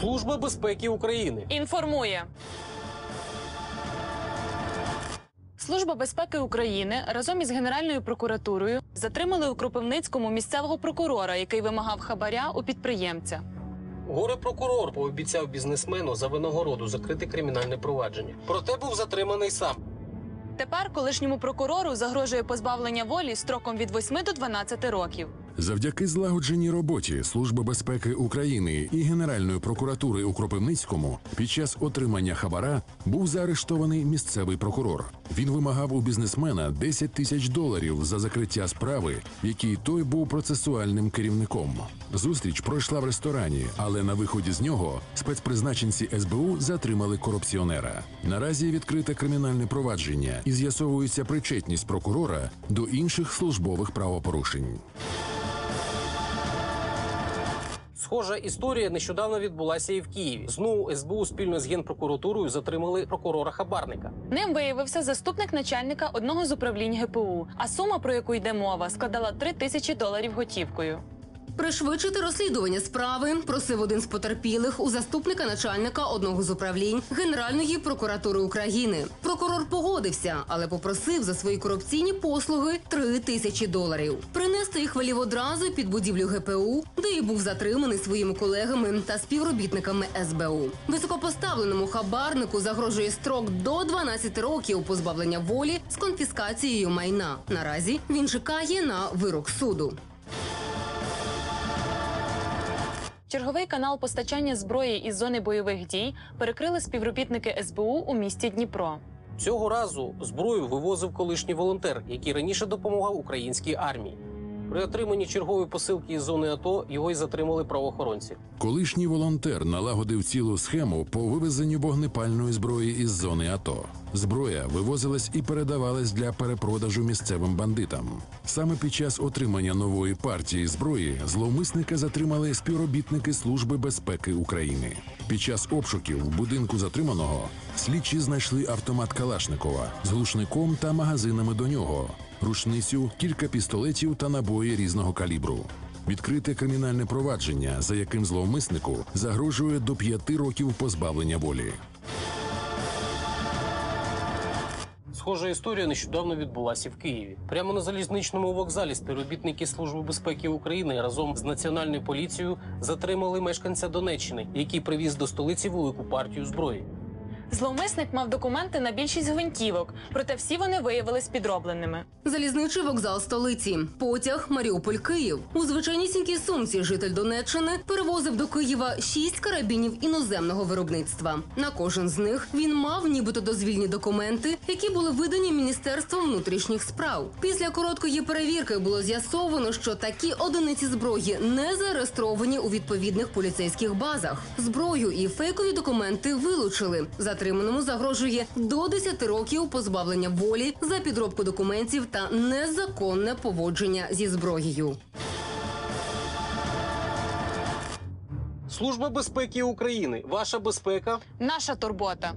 Служба безпеки України. Інформує. Служба безпеки України разом із Генеральною прокуратурою затримали у Кропивницькому місцевого прокурора, який вимагав хабаря у підприємця. Горе прокурор пообіцяв бізнесмену за винагороду закрити кримінальне провадження. Проте був затриманий сам. Тепер колишньому прокурору загрожує позбавлення волі строком від 8 до 12 років. Завдяки злагодженій роботі Служби безпеки України і Генеральної прокуратури у Кропивницькому під час отримання хабара був заарештований місцевий прокурор. Він вимагав у бізнесмена 10 тисяч доларів за закриття справи, в якій той був процесуальним керівником. Зустріч пройшла в ресторані, але на виході з нього спецпризначенці СБУ затримали корупціонера. Наразі відкрите кримінальне провадження і з'ясовується причетність прокурора до інших службових правопорушень. Схожа історія нещодавно відбулася і в Києві. Знову СБУ спільно з генпрокуратурою затримали прокурора хабарника. Ним виявився заступник начальника одного з управлінь ГПУ. А сума, про яку йде мова, складала 3 тисячі доларів готівкою. Пришвидшити розслідування справи просив один з потерпілих у заступника начальника одного з управлінь Генеральної прокуратури України. Прокурор погодився, але попросив за свої корупційні послуги 3 тисячі доларів. Принести їх велів одразу під будівлю ГПУ, де і був затриманий своїми колегами та співробітниками СБУ. Високопоставленому хабарнику загрожує строк до 12 років позбавлення волі з конфіскацією майна. Наразі він чекає на вирок суду. Черговий канал постачання зброї із зони бойових дій перекрили співробітники СБУ у місті Дніпро. Цього разу зброю вивозив колишній волонтер, який раніше допомагав українській армії. При отриманні чергової посилки із зони АТО його й затримали правоохоронці. Колишній волонтер налагодив цілу схему по вивезенню вогнепальної зброї із зони АТО. Зброя вивозилась і передавалась для перепродажу місцевим бандитам. Саме під час отримання нової партії зброї зловмисника затримали співробітники Служби безпеки України. Під час обшуків в будинку затриманого слідчі знайшли автомат Калашникова з глушником та магазинами до нього, рушницю, кілька пістолетів та набої різного калібру. Відкрите кримінальне провадження, за яким зловмиснику загрожує до п'яти років позбавлення волі. Схожа історія нещодавно відбулася в Києві. Прямо на залізничному вокзалі співробітники Служби безпеки України разом з національною поліцією затримали мешканця Донеччини, який привіз до столиці велику партію зброї. Зловмисник мав документи на більшість гвинтівок, проте всі вони виявились підробленими. Залізничий вокзал столиці, потяг Маріуполь Київ. У звичайнісінькій сумці житель Донеччини перевозив до Києва шість карабінів іноземного виробництва. На кожен з них він мав нібито дозвільні документи, які були видані Міністерством внутрішніх справ. Після короткої перевірки було з'ясовано, що такі одиниці зброї не зареєстровані у відповідних поліцейських базах. Зброю і фейкові документи вилучили. Затриманому загрожує до 10 років позбавлення волі за підробку документів та незаконне поводження зі зброєю. Служба безпеки України. Ваша безпека. Наша турбота.